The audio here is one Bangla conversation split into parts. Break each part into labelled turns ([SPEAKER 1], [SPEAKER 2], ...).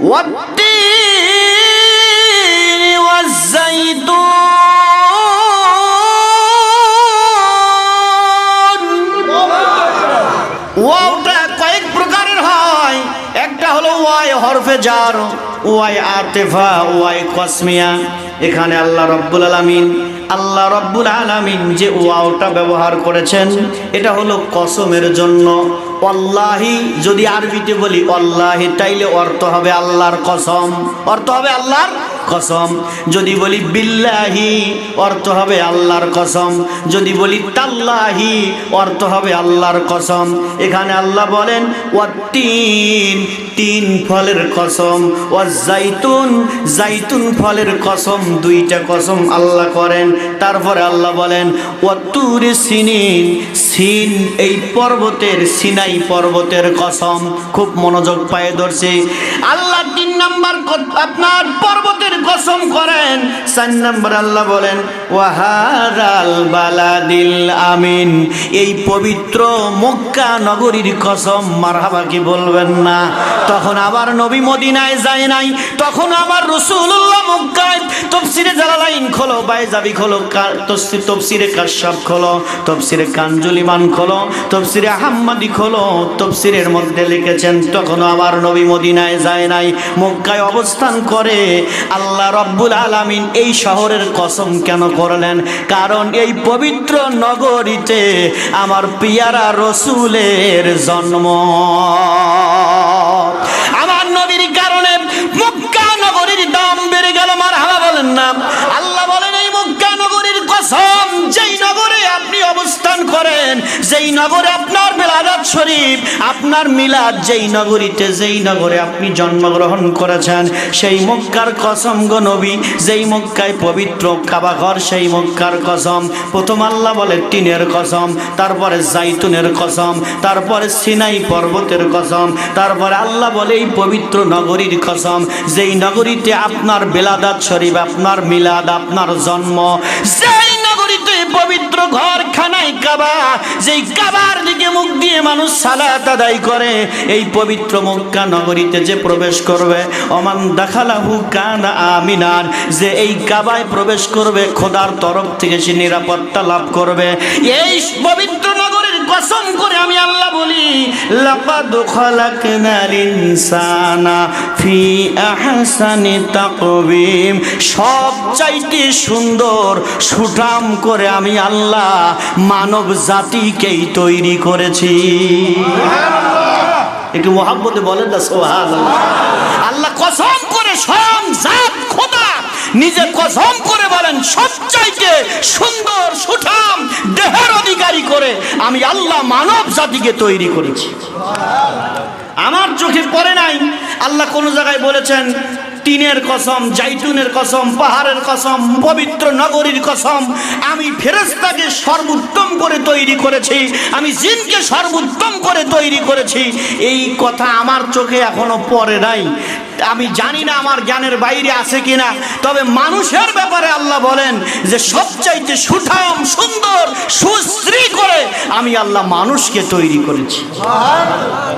[SPEAKER 1] والتين والزيتون ওয়াওটা কয়েক প্রকারের হয় একটা হলো ওয়াই হরফে জার ওয়াই আতেফা ওয়াই কসমিয়া এখানে আল্লাহ রব্বুল আলামিন আল্লাহ রব্বুল আলামিন যে ওয়াওটা ব্যবহার করেছেন এটা হলো কসমের জন্য অল্লাহি যদি আরবিতে বলি অল্লাহি তাইলে অর্থ হবে আল্লাহর কসম। অর্থ হবে আল্লাহর কসম। যদি বলি বিল্লাহি, অর্থ হবে আল্লাহর কসম। যদি বলি তাল্লাহি, অর্থ হবে আল্লাহর কসম। এখানে আল্লাহ বলেন তিন তিন ফলের কসম। ও জাইতুন জাইতুন ফলের কসম, দুইটা কসম আল্লাহ করেন। তারপরে আল্লাহ বলেন ও তুর সিনিন, সিন এই পর্বতের সিনাই পর্বতের কসম। খুব মনোযোগ পায়ে ধরছে। আল্লাহ নাম্বার আপনার পর্বতের কসম করেন। চার নাম্বার আল্লাহ বলেন ওয়াহাদাল বালাদিল আমিন। এই পবিত্র মক্কা নগরীর কসম, মারহাবা কি বলবেন না? তখন আবার নবী মদিনায় যায় নাই, তখন আবার রসুল্লাহ মক্কায় তফসিরে জালালাইন খোলো, বাইজাবি খোলো তফসিরে কাশ্যাপ খোলো, তফসিরে কাঞ্জুলিমান খোলো, তফসিরে আহাম্মাদি খোলো, তফসিরের মধ্যে লিখেছেন, তখন আবার নবী মদিনায় যায় নাই মক্কায় অবস্থান করে, আল্লাহ রব্বুল আলামিন এই শহরের কসম কেন করলেন? কারণ এই পবিত্র নগরীতে আমার পিয়ারা রসুলের জন্ম। আমার নবীর কারণে মক্কা নগরীর দাম বেড়ে গেল মার হালা বলেন না। আল্লাহ বলেন, এই মক্কা নগরীর কসম, যেই নগরে করেন, যেই নগরে আপনার বেলাদাত শরীফ, আপনার মিলাদ যেই নগরীতে, যেই নগরে আপনি জন্মগ্রহণ করেছেন, সেই মক্কার কসম গো নবী, যেই মক্কায় পবিত্র কাবাঘর সেই মক্কার কসম। প্রথম আল্লাহ বলে টিনের কসম, তারপরে জাইতুনের কসম, তারপরে সিনাই পর্বতের কসম, তারপরে আল্লাহ বলে এই পবিত্র নগরীর কসম। যেই নগরীতে আপনার বেলাদাত শরীফ, আপনার মিলাদ, আপনার জন্ম, যেই নগরীতে পবিত্র ঘর কাবা, যেই কাবার দিকে মুখ দিয়ে মানুষ সালাত আদায় করে, এই পবিত্র মক্কা নগরীতে যে প্রবেশ করবে অমান দাখালাহু কান আমিনান, যে এই কাবায় প্রবেশ করবে, খোদার তরফ থেকে সে নিরাপত্তা লাভ করবে। এই পবিত্র কসম করে আমি আল্লাহ বলি লাকাদ খালাকনাল ইনসানা ফি আহসানি তাকবীম সব চাইতে সুন্দর সুঠাম করে আমি আল্লাহ মানব জাতিকেই তৈরি করেছি। একটু মোহাব্বতে বলেন না সোহান আল্লাহ কসম করে স্বয়ং জাত খোদা নিজে কসম করে বলেন, সবচাইতে সুন্দর, সুঠাম, দেহের অধিকারী করে আমি আল্লাহ মানব জাতিকে তৈরি করেছি। আমার চোখে পড়ে নাই, আল্লাহ কোন জায়গায় বলেছেন টিনের কসম জাইতুনের কসম পাহাড়ের কসম পবিত্র নগরীর কসম আমি ফেরেস্তাকে সর্বোত্তম করে তৈরি করেছি আমি জিনকে সর্বোত্তম করে তৈরি করেছি এই কথা আমার চোখে এখনো পড়ে নাই আমি জানি না আমার জ্ঞানের বাইরে আছে কিনা তবে মানুষের ব্যাপারে আল্লাহ বলেন যে সবচাইতে সুঠাম সুন্দর সুশ্রী করে আমি আল্লাহ মানুষকে তৈরি করেছি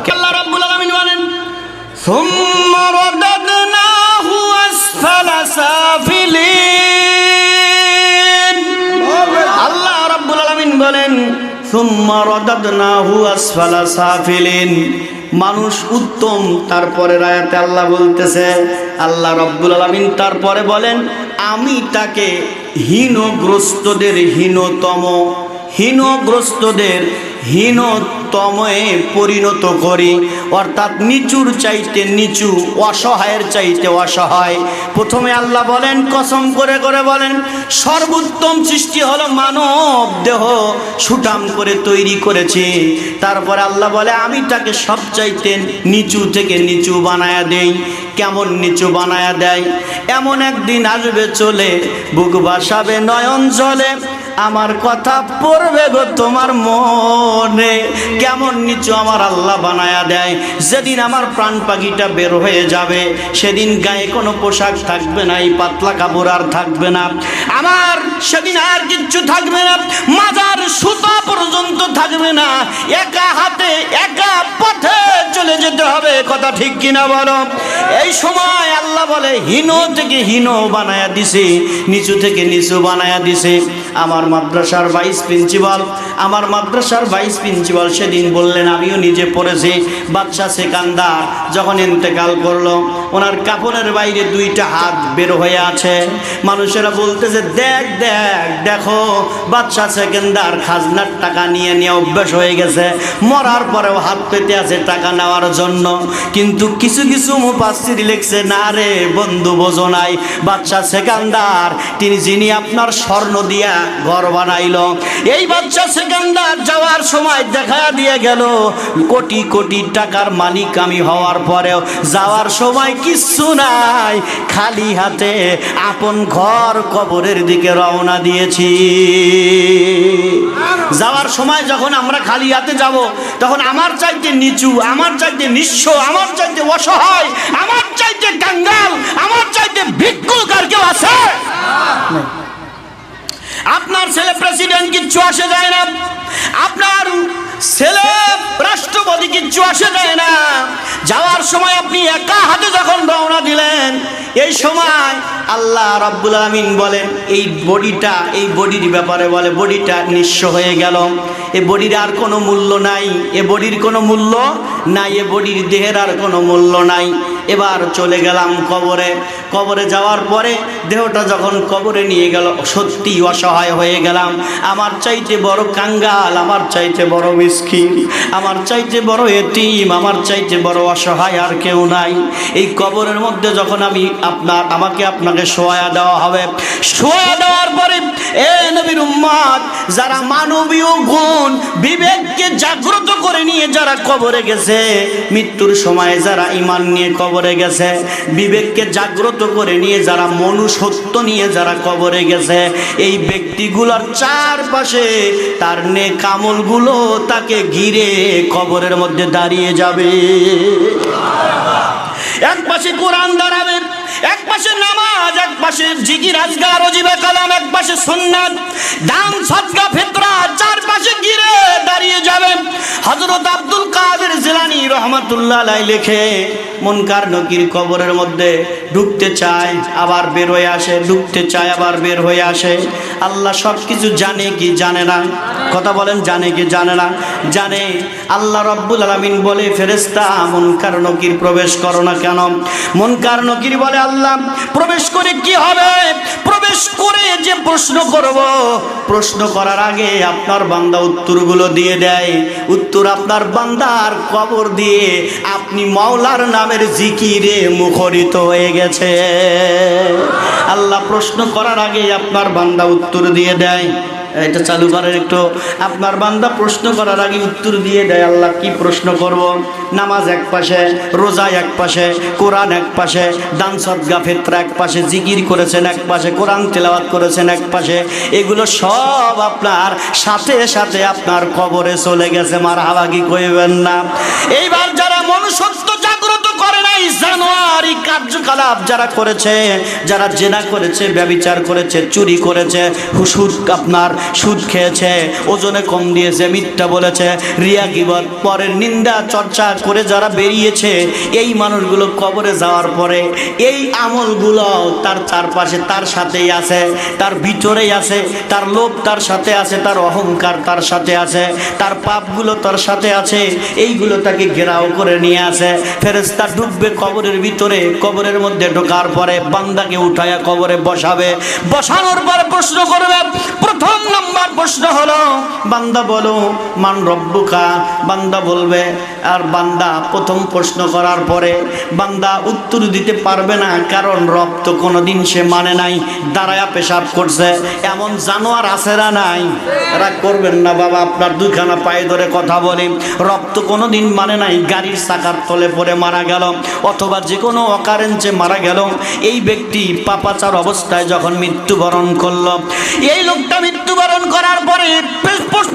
[SPEAKER 1] আল্লাহ রাব্বুল আলামিন বলেন ثم رددناه أسفل سافلين আল্লাহ বলেন মানুষ উত্তম তারপরে রায়াতে আল্লাহ বলতেছে, আল্লাহ রব্বুল আলমিন তারপরে বলেন, আমি তাকে হীনগ্রস্তদের হীনতম, হীনগ্রস্তদের হীনতমে পরিণত করি। অর্থাৎ নিচুর চাইতে নিচু, অসহায়ের চাইতে অসহায়। প্রথমে আল্লাহ বলেন, কসম করে করে বলেন, সর্বোত্তম সৃষ্টি হলো মানব দেহ সুটাম করে তৈরি করেছে। তারপর আল্লাহ বলে, আমি তাকে সব চাইতে নিচু থেকে নিচু বানায়া দেই। কেমন নিচু বানায়া দেয়? এমন একদিন আসবে, চলে, বুক বাসাবে, নয়ন জলে। আমার কথা পড়বে গো তোমার মনে। কেমন নিচু আমার আল্লাহ বানায়া দেয়। যেদিন আমার প্রাণ পাখিটা বের হয়ে যাবে, সেদিন গায়ে কোনো পোশাক থাকবে না, এই পাতলা কাপড় আর থাকবে না। আমার সেদিন আর কিচ্ছু থাকবে না, মাজার সুতা পর্যন্ত থাকবে না, একা হাতে একা পথে চলে যেতে হবে, কথা ঠিক কিনা বলো? এই সময় আল্লাহ বলে, হীন থেকে হীন বানায়া দিছে, নিচু থেকে নিচু বানায়া দিছে। আমার মাদ্রাসার ভাইস প্রিন্সিপাল, আমার মাদ্রাসার ভাইস প্রিন্সিপাল সেদিন বললেন, আমিও নিজে পড়েছি, বাদশা সেকান্দার। যখন ইন্তেকাল করল, ওনার কাপড়ের বাইরে দুইটা হাত বের হয়ে আছে। মানুষেরা বলতেছে, দেখ দেখ, দেখো, বাদশা সেকেন্দার খাজনার টাকা নিয়ে নিয়ে অভ্যাস হয়ে গেছে মরার পরেও হাত পেতে আছে টাকা নেওয়ার জন্য। কিন্তু কিছু কিছু মুপাস্তির লিখছে, না রে, বন্ধু বোঝো নাই। বাচ্চা সেকান্দার, তিনি যিনি আপনার স্বর্ণ দিয়া ঘর বানাইল। এই বাচ্চা সেকান্দার যাওয়ার সময় দেখা দিয়ে গেল, কোটি কোটি টাকার মালিক আমি হওয়ার পরেও যাওয়ার সময় কিচ্ছু নাই। খালি হাতে আপন ঘর কবরের দিকে রওনা দিয়েছি। যাওয়ার সময় যখন আমরা খালি হাতে যাব তখন আমার চাইতে নিচু আমার চাইতে নিঃস্ব আমার চাইতে অসহায় আমার চাইতে কাঙ্গাল আমার চাইতে ভিক্ষুক আর কেউ আছে? আপনার ছেলে প্রেসিডেন্ট কিচ্ছু আসে যায় না। আপনার ছেলে রাষ্ট্রপতি কিচ্ছু আসে যায় না। যাওয়ার সময় আপনি একা হাতে যখন রওনা দিলেন, এই সময় আল্লাহ রাব্বুল আমিন বলেন, এই বডিটা, এই বডির ব্যাপারে বলে, বডিটা নিঃস্ব হয়ে গেল। এ বডির আর কোনো মূল্য নাই, এ বডির কোনো মূল্য নাই, এ বডির দেহের আর কোনো মূল্য নাই। এবার চলে গেলাম কবরে। কবরে যাওয়ার পরে দেহটা যখন কবরে নিয়ে গেল, সত্যি অসহায় হয়ে গেলাম। আমার চাইতে বড় কাঙ্গাল, আমার চাইতে বড় মিসকিন, আমার চাইতে বড় এতিম, আমার চাইতে বড় অসহায় আর কেউ নাই। এই কবরের মধ্যে যখন আমি আপনার, আমাকে আপনাকে শোয়া দেওয়া হবে, শোয়া দেওয়ার পরে, এ নবীর উম্মাদ যারা মানবীয় গুণ, বিবেককে জাগ্রত করে নিয়ে যারা কবরে গেছে, মৃত্যুর সময় যারা ইমান নিয়ে কবরে গেছে, বিবেককে জাগ্রত করে নিয়ে যারা মনুষ্যত্ব নিয়ে যারা কবরে গেছে, এই ব্যক্তিগুলোর চারপাশে তার নে কামলগুলো তাকে ঘিরে কবরের মধ্যে দাঁড়িয়ে যাবে। এক পাশে কোরআন দাঁড়াবে, এক পাশে নামাজ, এক পাশে জিকির, আজগার, অজিবে কালাম, এক পাশে সুন্নাত, দান, সদকা, ফিতরা চার পাশে ঘিরে দাঁড়িয়ে যাবে। হযরত আব্দুল কাদের জিলানী রহমাতুল্লাহ আলাই লেখে মনকার নকির কবরের মধ্যে ঢুকতে চায়, আবার বের হয়ে আসে, ঢুকতে চায়, আবার বের হয়ে আসে। আল্লাহ সব কিছু জানে কি জানে না? কথা বলেন, জানে কি জানে না? জানে আল্লাহ রব্বুল আলামিন বলে ফেরেস্তা মুনকার নকির প্রবেশ করো না কেন? মুনকার নকির বলে, আল্লাহ, প্রবেশ করে কি হবে? প্রবেশ করে যে প্রশ্ন করব, প্রশ্ন করার আগে আপনার বান্দা উত্তরগুলো দিয়ে দেয়। উত্তর আপনার বান্দার কবর দিয়ে আপনি মাওলার নামের জিকিরে মুখরিত হয়ে গেছে। আল্লাহ প্রশ্ন করার আগে আপনার বান্দা উত্তর দিয়ে দেয়। এটা চালু করার একটু আপনার বান্দা প্রশ্ন করার আগে উত্তর দিয়ে দেয়, আল্লাহ কি প্রশ্ন করব? নামাজ এক পাশে, রোজা এক পাশে, কোরআন এক পাশে, দান সদগা এক পাশে, জিকির করেছেন এক পাশে, কোরআন তেলাওয়াত করেছেন এক পাশে, এগুলো সব আপনার সাথে সাথে আপনার কবরে চলে গেছে মার হাওয়া কি কইবেন না? এইবার যারা মনুষ্যত্ব জাগ্রত করে নাই, জানোয়ারি কার্যকলাপ যারা করেছে, যারা জেনা করেছে, ব্যবিচার করেছে, চুরি করেছে হুসুদ আপনার সুদ খেয়েছে, ওজনে কম দিয়েছে, মিথ্যা বলেছে, রিয়া গিবত, পরের নিন্দা, চর্চা করে যারা বেরিয়েছে, এই মানুষগুলো কবরে যাওয়ার পরে এই আমলগুলো তার চারপাশে তার সাথেই আছে, তার ভিতরেই আছে, তার লোভ তার সাথে আছে, তার অহংকার তার সাথে আছে, তার পাপগুলো তার সাথে আছে, এইগুলো তাকে ঘেরাও করে নিয়ে আসে ফেরেস্তা ঢুকবে কবরের ভিতরে, কবরের মধ্যে ঢোকার পরে বান্দাকে উঠায়া কবরে বসাবে, বসানোর পরে প্রশ্ন করবে, প্রথম নম্বর প্রশ্ন হলো, বান্দা বলো, মান রব্বুকা? বান্দা বলবে, আর বান্দা প্রথম প্রশ্ন করার পরে বান্দা উত্তর দিতে পারবে না, কারণ রব তো কোনোদিন সে মানে নাই, দাঁড়ায়া পেশাব করছে। এমন জানোয়ার আছে না নাই? রাগ করবেন না বাবা, আপনার দুইখানা পায়ে ধরে কথা বলি। রব তো কোনোদিন মানে নাই, গাড়ির চাকার তলে পড়ে মারা গেল, অথবা যে কোনো অকারেন্সে মারা গেল। এই ব্যক্তি পাপাচার অবস্থায় যখন মৃত্যুবরণ করল। এই লোকটা মৃত্যুবরণ করার পরে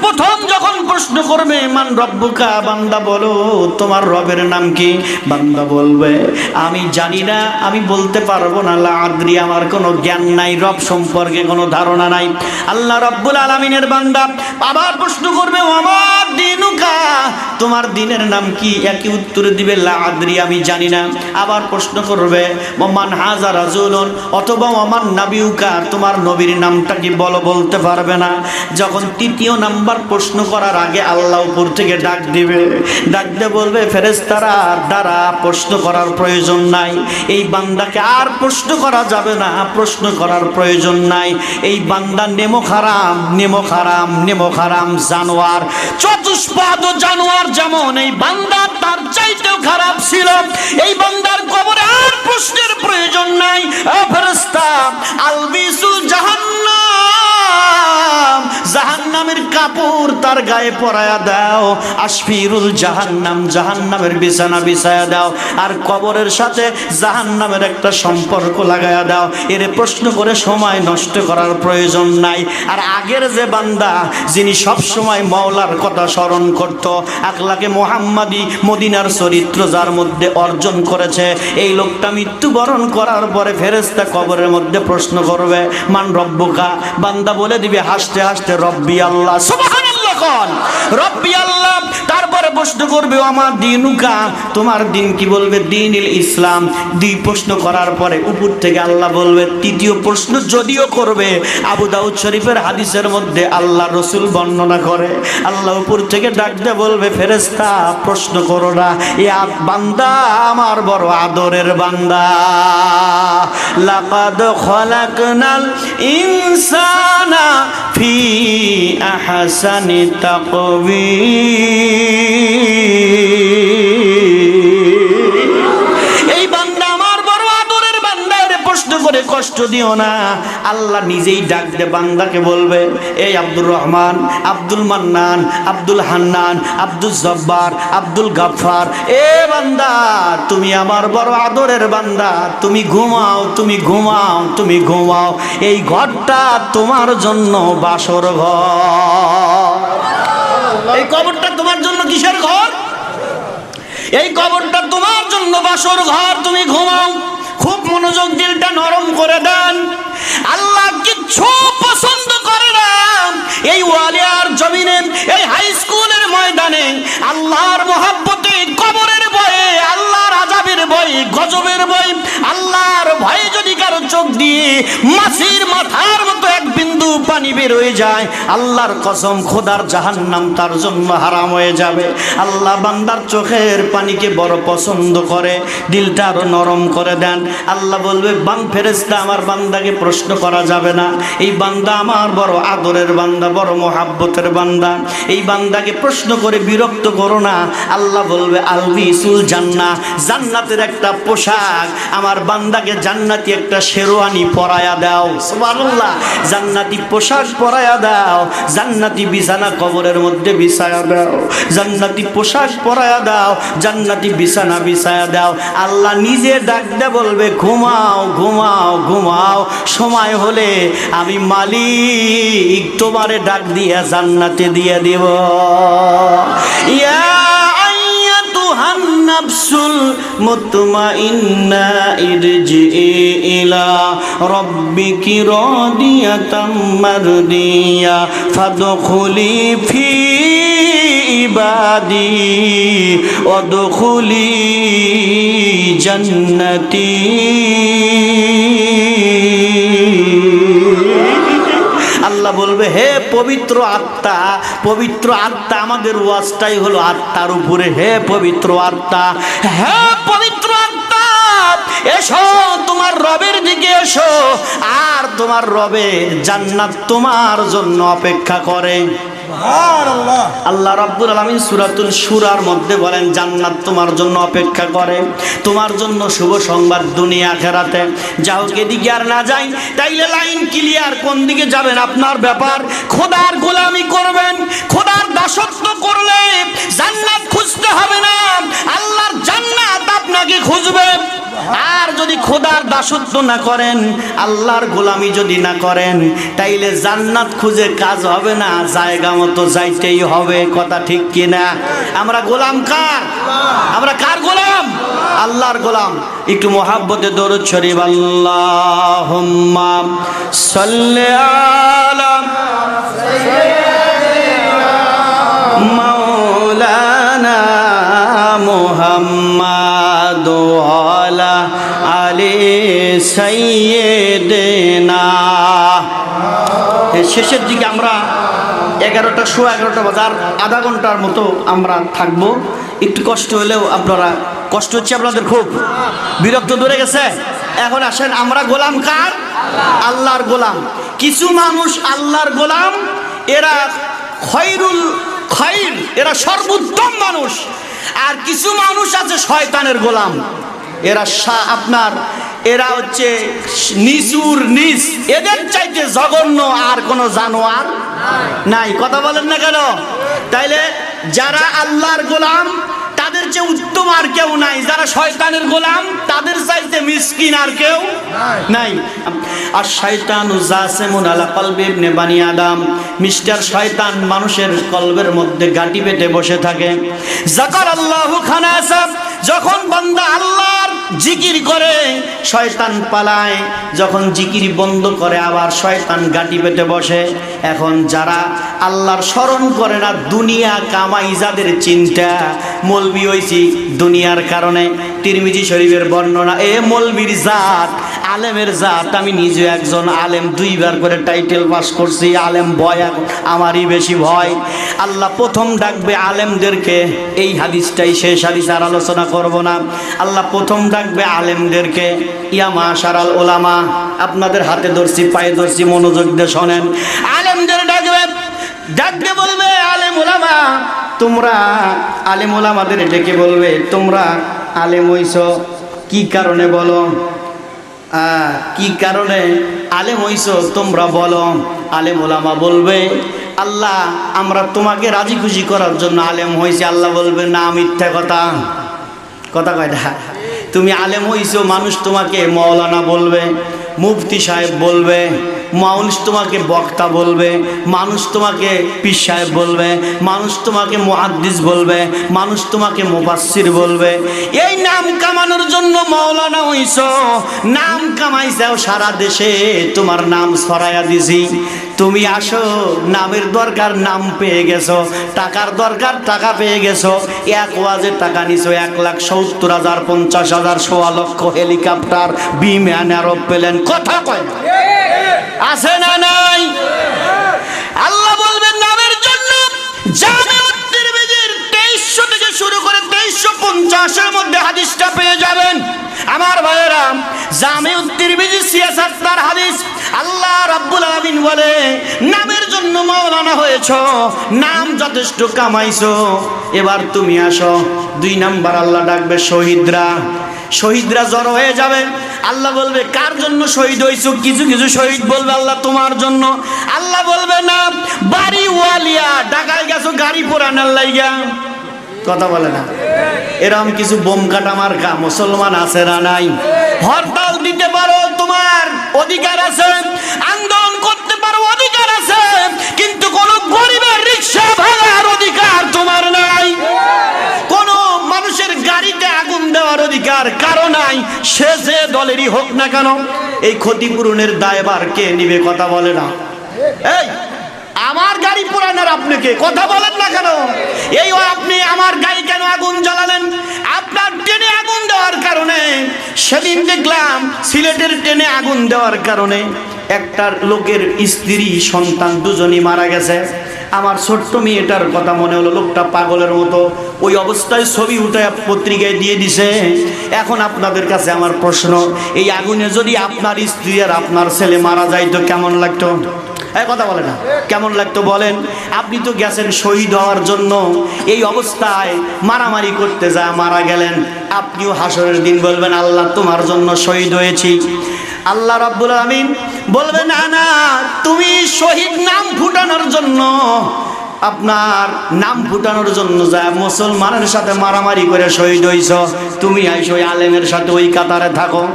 [SPEAKER 1] প্রথম যখন প্রশ্ন করবে, মান রব্বুকা, বান্দা বলো, তোমার রবের নাম কি? বান্দা বলবে, আমি জানি না, আমি বলতে পারব না আদ্রি আমার কোনো জ্ঞান নাই, রব সম্পর্কে কোনো ধারণা নাই। আল্লাহ রব্বুল আলমিনের বান্দা আবার প্রশ্ন করবে আমার দিনুকা, তোমার দিনের নাম কি? একই উত্তর দিবে আদ্রি আমি জানি না। আবার প্রশ্ন করবে, ওমান হাজার অথবা ওমান নাবিউকা, তোমার নবীর নামটা কি বলো, বলতে পারবে না? যখন তৃতীয় নাম্বার প্রশ্ন করার আগে আল্লাহ উপর থেকে ডাক দিবে। ডাক দিয়ে বলবে ফেরেস্তারা দ্বারা প্রশ্ন করার প্রয়োজন নাই। এই বান্দাকে আর প্রশ্ন করা যাবে না। প্রশ্ন করার প্রয়োজন নাই। এই বান্দা নেমো খারাম নেমো খারাম নেমো খারাম জানোয়ার। চতুষ্পাদ জানোয়ার যেমন, এই বান্দা তার চাইতেও খারাপ ছিল। এই বান্দার কবরে আর প্রশ্নের প্রয়োজন নাই। ফেরেস্তা আলবিসু জাহান্নাম, জাহান্নামের কাপড় তার গায়ে পরায়া দাও। আশফিরুল জাহান্নাম, জাহান্নামের বিছানা বিছায়া দাও। আর কবরের সাথে জাহান্নামের একটা সম্পর্ক দাও। এর প্রশ্ন করে সময় নষ্ট করার প্রয়োজন নাই। আর আগের যে বান্দা, যিনি সব সময় মাওলার কথা স্মরণ করত আকলাকে মোহাম্মদী মদিনার চরিত্র যার মধ্যে অর্জন করেছে, এই লোকটা মৃত্যুবরণ করার পরে ফেরেস্তা কবরের মধ্যে প্রশ্ন করবে, মান রব্বুকা? বান্দা দিবে হাসতে হাসতে রব্বি আল্লাহ। রব্বি আল্লাহ, তারপরে প্রশ্ন করবে আমার দিনুকা, তোমার দিন কি বলবে? দিন ইসলাম দুই প্রশ্ন করার পরে উপর থেকে আল্লাহ বলবে, তৃতীয় প্রশ্ন যদিও করবে, আবু দাউদ শরীফের হাদিসের মধ্যে আল্লাহ রসুল বর্ণনা করে। আল্লাহ উপর থেকে ডাকতে বলবে ফেরেস্তা প্রশ্ন করো না এ বান্দা, আমার বড় আদরের বান্দা। লাকাদ খলাকনাল ইনসানা ফি আহসানি তাকবীর এই বান্দা আমার বড় আদরের বান্দা এর প্রশ্ন করে কষ্ট দিও না। আল্লাহ নিজেই ডাক দে, বান্দাকে বলবে, এই আব্দুর রহমান, আব্দুল মান্নান, আব্দুল হান্নান, আব্দুল জব্বার, আব্দুল গাফফার, এ বান্দা, তুমি আমার বড় আদরের বান্দা, তুমি ঘুমাও তুমি ঘুমাও তুমি ঘুমাও। এই ঘরটা তোমার জন্য বাসর ঘর। এই কবরটা তোমার জন্য কিসের ঘর? এই কবরটা তোমার জন্য বাসর ঘর। তুমি ঘুমাও, খুব মনোযোগ দিলটা নরম করে দেন। আল্লাহ কিচ্ছু পছন্দ করে না। এই ওয়ালিয়ার জমিনে, এই হাই স্কুলের ময়দানে আল্লাহর মহাব্বতে, কবরের ভয়ে আল্লাহর আজাবের ভয় গজবের ভয় আল্লাহর ভয়ে যদি কারও চোখ দিয়ে মাছির মাথার মতো এক বিন্দু পানি বের হয়ে যায়। আল্লাহর কসম, খোদার জাহান্নাম তার জন্য হারাম হয়ে যাবে। আল্লাহ বান্দার চোখের পানিকে বড় পছন্দ করে, দিলটা আরও নরম করে দেন। আল্লাহ বলবে বান ফেরেস্তা আমার বান্দাকে প্রশ্ন করা যাবে না। এই বান্দা আমার বড় আদরের বান্দা, বড় মোহাব্বতের বান্দা। এই বান্দাকে প্রশ্ন করে বিরক্ত করো না। আল্লাহ বলবে আলবিসুল জান্না জান্নাতের একটা পোশাক। আমার বান্দাকে জান্নাতি একটা শেরওয়ানি পরায়া দাও, সুবহানাল্লাহ। জান্নাতি পোশাক পরায়া দাও, জান্নাতি বিছানা কবরের মধ্যে বিছায়া দাও, জান্নাতি পোশাক পরায়া দাও, জান্নাতি বিছানা বিছায়া দাও। আল্লাহ নিজে ডাক দে বলবে, ঘুমাও ঘুমাও ঘুমাও, সময় হলে আমি মালিক তোমারে ডাক দিয়া জান্নাতে দিয়ে দেব। ইয়া নাফসুল মুতমাইন্না ইরজিই ইলা রাব্বিকি রাদিয়াতাম মারদিয়া ফাদখুলি ফি ইবাদি ওয়াদখুলি জান্নতি। আল্লাহ বলবে, হে পবিত্র আত্মা পবিত্র আত্মা, আমাদের ওয়াজটাই হলো আত্মার উপরে। হে পবিত্র আত্মা, হে পবিত্র আত্মা, এসো, তোমার রবের দিকে এসো। আর তোমার রবে জান্নাত তোমার জন্য অপেক্ষা করে। আল্লাহ রাব্বুল আলামিন সূরাতুল সূরার মধ্যে বলেন, জান্নাত তোমার জন্য অপেক্ষা করে, তোমার জন্য শুভ সংবাদ দুনিয়া আখেরাতে। যাও এদিকে আর না যাই, তাইলে লাইন ক্লিয়ার, কোন দিকে যাবেন আপনার ব্যাপার? খোদার গোলামি করবেন, খোদার দাসত্ব করলে জান্নাত খুঁজতে হবে না। আল্লাহর জান্নাত আপনাকে খুঁজবে। আর যদি খোদার দাসত্ব না করেন, আল্লাহর গোলামি যদি না করেন, তাইলে জান্নাত খুঁজে কাজ হবে না, জায়গা মতো যাইতেই হবে, কথা ঠিক কিনা? আমরা গোলাম কার? আমরা কার গোলাম? আল্লাহর গোলাম। একটু মোহাব্বতে দরুদ শরীফ আল্লাহ সাল্লি শেষের দিকে আমরা এগারোটা শো এগারোটা বাজার, আধা ঘণ্টার মতো আমরা থাকব। একটু কষ্ট হলেও আপনারা, কষ্ট হচ্ছে আপনাদের খুব। বিরক্ত ধরে গেছে? এখন আসেন, আমরা গোলাম কার? আল্লাহর গোলাম। কিছু মানুষ আল্লাহর গোলাম, এরা খৈরুল খৈর এরা সর্বোত্তম মানুষ। আর কিছু মানুষ আছে শয়তানের গোলাম। এরা আপনার এরা হচ্ছে নিচুর নিচ এদের চাইতে জঘন্য আর কোনো জানোয়ার নাই। কথা বলেন না কেন? তাইলে যারা আল্লাহর গোলাম, তাদের চেয়ে উত্তম আর কেউ নাই। যারা শয়তানের গোলাম, তাদের চাইতে মিসকিন আর কেউ নাই। আর শয়তান জাসেমুন আলা কলবে ইবনে বানি আদম। মিস্টার শয়তান মানুষের কলবের মধ্যে গাটি পেটে বসে থাকে। জাকার আল্লাহু খানাসাব যখন বান্দা আল্লাহর জিকির করে, শয়তান পালায়। যখন জিকির বন্ধ করে, আবার শয়তান গাটি পেটে বসে। এখন যারা আল্লাহর স্মরণ করে না, দুনিয়া কামাই যাদের চিন্তা, মলবি হয়েছি দুনিয়ার কারণে। তিরমিজি শরীফের বর্ণনা, এ মলবির জাত আলেমের জাত, আমি নিজে একজন আলেম, দুইবার করে টাইটেল পাস করছি, আলেম ভয় আমারই বেশি ভয়। আল্লাহ প্রথম ডাকবে আলেমদেরকে, এই হাদিসটাই শেষ হাদিস, আর আলোচনা করব না। আল্লাহ প্রথম ডাকবে আলেমদেরকে ইয়ামা সারাল ওলামা আপনাদের হাতে ধরছি, পায়ে ধরছি, মনোযোগ দিয়ে শোনেন। আলেমদের ডাকবে ডাকবে বলবে, আলেম ওলামা তোমরা আলেম ওলামাদের ডেকে বলবে, তোমরা আলেম হইছ, কি কারণে বলো? কি কারণে আলেম হইস তোমরা বলো। আলেম ওলামা বলবে, আল্লাহ, আমরা তোমাকে রাজি খুশি করার জন্য আলেম হয়েছি আল্লাহ বলবে, না, মিথ্যা কথা। কথা কয়টা তুমি আলেম হইছো, মানুষ তোমাকে মৌলানা বলবে, মুফতি সাহেব বলবে মানুষ তোমাকে বক্তা বলবে, মানুষ তোমাকে পীর সাহেব বলবে, মানুষ তোমাকে মুহাদ্দিস বলবে, মানুষ তোমাকে মুফাসসির বলবে। এই নাম কামানোর জন্য মৌলানা হইছো, নাম কামাইছাও সারা দেশে, তোমার নাম ছড়াইয়া দিছি। তুমি আসো, নামের দরকার নাম পেয়ে গেছো, টাকার দরকার টাকা পেয়ে গেছো, এক ওয়াজের টাকা নিছো, এক লাখ সত্তর হাজার, পঞ্চাশ হাজার সোয়া লক্ষ হেলিকপ্টার, বিমান, এরোপ্লেন, কথা কয় আছে না নাই? আল্লাহ বলবেন, নামের জন্য 2300 থেকে শুরু করে 2350 এর মধ্যে হাদিসটা পেয়ে যাবেন। আমার হাদিস আল্লাহ বলে, নামের জন্য নাম যথেষ্ট এবার তুমি আসো। দুই নাম্বার আল্লাহ ডাকবে, শহীদরা। শহীদরা জড়ো হয়ে যাবে। আল্লাহ বলবে, কার জন্য শহীদ হয়েছো কিছু কিছু শহীদ বলবে আল্লাহ তোমার জন্য। আল্লাহ বলবে না বাড়ি ওয়ালিয়া ঢাকায় গেছো, গাড়ি পোড়ানোর লাইগা। কথা বলে না। এরকম কিছু বোম কাটা মার্কা মুসলমান আছে না নাই? হরতাল সে যে দলেরই হোক না কেন, এই ক্ষতিপূরণের দায়বার কে নিবে কথা বলে না। এই আমার গাড়ি পোড়ানোর আপনাকে কথা বলেন না কেন? এই আপনি আমার গাড়ি কেন আগুন জ্বালালেন? আপনার ট্রেনে আগুন দেওয়ার কারণে, সেদিন দেখলাম সিলেটের ট্রেনে আগুন দেওয়ার কারণে একটা লোকের স্ত্রী, সন্তান দুজনই মারা গেছে। আমার ছোট্ট মেয়েটার কথা মনে হলো, লোকটা পাগলের মতো। ওই অবস্থায় ছবি উঠে পত্রিকায় দিয়ে দিছে। এখন আপনাদের কাছে আমার প্রশ্ন, এই আগুনে যদি আপনার স্ত্রী আর আপনার ছেলে মারা যায় তো কেমন লাগতো? কথা বলে না। কেমন লাগতো বলেন? আপনি তো গেছেন শহীদ হওয়ার জন্য। এই অবস্থায় মারামারি করতে যা মারা গেলেন। আপনিও হাসরের দিন বলবেন, আল্লাহ, তোমার জন্য শহীদ হয়েছি। আল্লাহ রাব্বুল আমিন বলবে না না তুমি শহীদ নাম ফুটানোর জন্য, আপনার নাম ফুটানোর জন্য যা মুসলমানের সাথে মারামারি করে শহীদ হইছ, তুমি আইসো ওই আলেমের সাথে ওই কাতারে থাকো।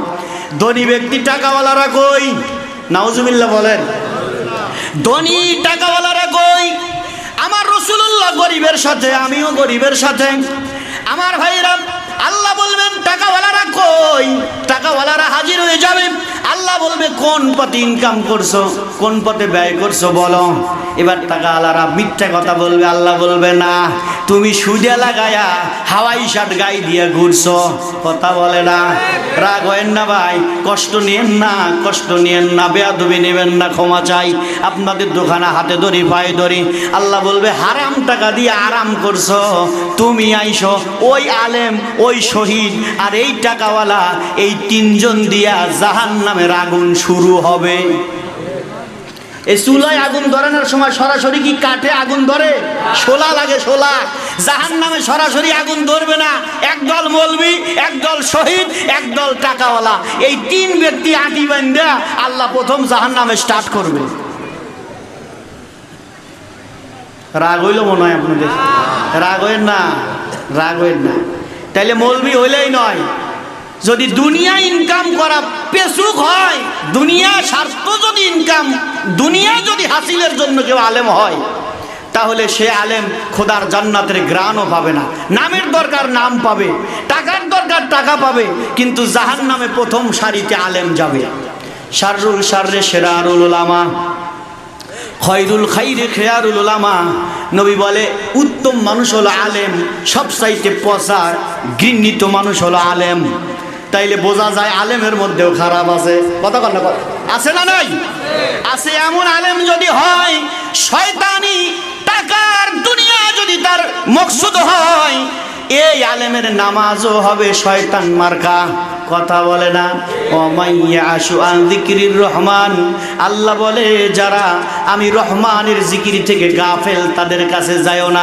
[SPEAKER 1] ধনী ব্যক্তি টাকাওয়ালারা কই? নাউজুবিল্লাহ বলেন। ধনী টাকাওয়ালারা কই? আমার রসুল্লাহ গরিবের সাথে, আমিও গরিবের সাথে। আমার ভাইরা, আল্লাহ বলবেন, টাকাওয়ালারা কই? টাকাওয়ালারা হাজির হয়ে যাবে। আল্লাহ বলবে, কোন পথে ইনকাম করছ? কোন পথে ব্যয় করছ বলো? এবার টাকাওয়ালারা মিথ্যা কথা বলবে, আল্লাহ বলবে, না তুমি সুদে লাগায়া হাওয়াই শার্ট গাই দিয়ে ঘুরছো। কথা বলে না। রাগ হয় না ভাই, কষ্ট নিয়েন না, কষ্ট নিয়েন না বেয়া বেয়াদবি নেবেন না, ক্ষমা চাই। আপনাদের দোকানে হাতে ধরি পায়ে ধরি। আল্লাহ বলবে, হারাম টাকা দিয়ে আরাম করছ। তুমি আইসো, ওই আলেম, ওই শহীদ, আর এই টাকাওয়ালা, এই তিনজন দিয়া জাহান নামের আগুন শুরু হবে। এই চুলায় আগুন ধরানোর সময় সরাসরি কি কাঠে আগুন ধরে? শোলা লাগে শোলা। জাহান নামে সরাসরি আগুন ধরবে না। একদল মলবি, একদল শহীদ, একদল টাকাওয়ালা। এই তিন ব্যক্তি আটি বান্ধা আল্লাহ প্রথম জাহান নামে স্টার্ট করবে। রাগ হইল মনে হয় আপনাদের? রাগ হইন না? রাগ হইন না। তাইলে মলবি হইলেই নয়। যদি দুনিয়া ইনকাম করা পেশুক হয়। দুনিয়া স্বার্থ যদি ইনকাম দুনিয়া যদি হাসিলের জন্য কেউ আলেম হয়, তাহলে সে আলেম খোদার জান্নাতের গ্রাণও পাবে না। নামের দরকার নাম পাবে, টাকার দরকার টাকা পাবে, কিন্তু জাহান নামে প্রথম সারিতে আলেম যাবে। শাররুল শাররে সেরারুল ওলামা খয়রুল খাইরে খেয়ারুল ওলামা নবী বলে, উত্তম মানুষ হলো আলেম সব সাইতে পচা ঘৃণিত মানুষ হলো আলেম। তাইলে বোঝা যায় আলেমের মধ্যেও খারাপ আছে। কথা না আছে না নাই? আছে এমন আলেম যদি হয়, শয়তানি টাকার দুনিয়া যদি তার মকসুদ হয়, এই আলেমের নামাজও হবে শয়তান মার্কা। কথা বলে না? জিকিরির রহমান। আল্লাহ বলে, যারা আমি রহমানের জিকির থেকে গাফেল, তাদের কাছে যায়ও না।